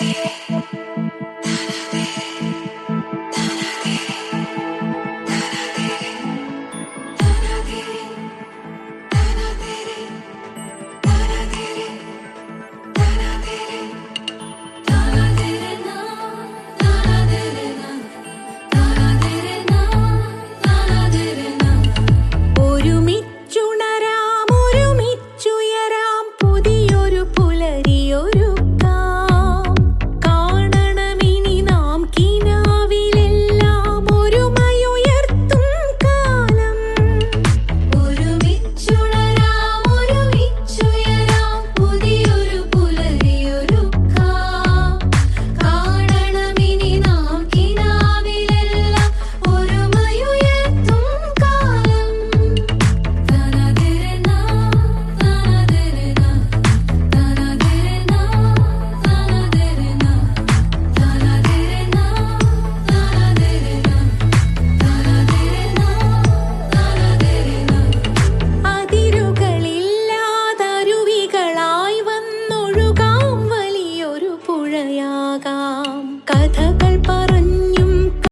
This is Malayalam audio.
Yeah. പുഴയാകാം കഥകൾ പറഞ്ഞു